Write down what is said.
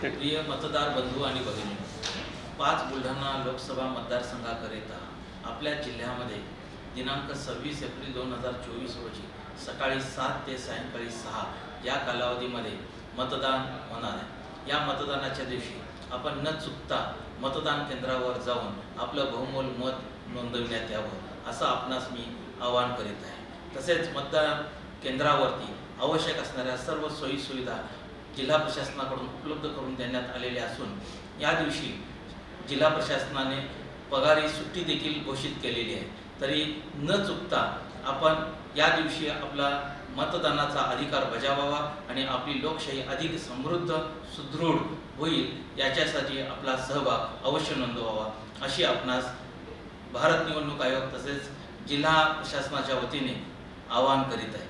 प्रिय मतदार बंधू आणि भगिनी पाच बुलढाणा लोकसभा मतदारसंघाकरिता आपल्या जिल्ह्यामध्ये दिनांक सव्वीस एप्रिल दोन हजार चोवीस रोजी सकाळी सात ते सायंकाळी सहा या कालावधीमध्ये मतदान होणार आहे. या मतदानाच्या दिवशी आपण न चुकता मतदान केंद्रावर जाऊन आपलं बहुमोल मत नोंदविण्यात यावं असं आपणास मी आवाहन करीत आहे. तसेच मतदान केंद्रावरती आवश्यक असणाऱ्या सर्व सोयीसुविधा जिल्हा प्रशासनाकडून उपलब्ध करून देण्यात आलेले असून या दिवशी जिल्हा प्रशासनाने पगारी सुट्टी देखील घोषित केलेली आहे. तरी न चुकता आपण या दिवशी आपला मतदानाचा अधिकार बजावावा आणि आपली लोकशाही अधिक समृद्ध सुदृढ होईल याच्यासाठी आपला सहभाग अवश्य नोंदवावा अशी आपणास भारत निवडणूक आयोग तसेच जिल्हा प्रशासनाच्या वतीने आवाहन करीत आहे.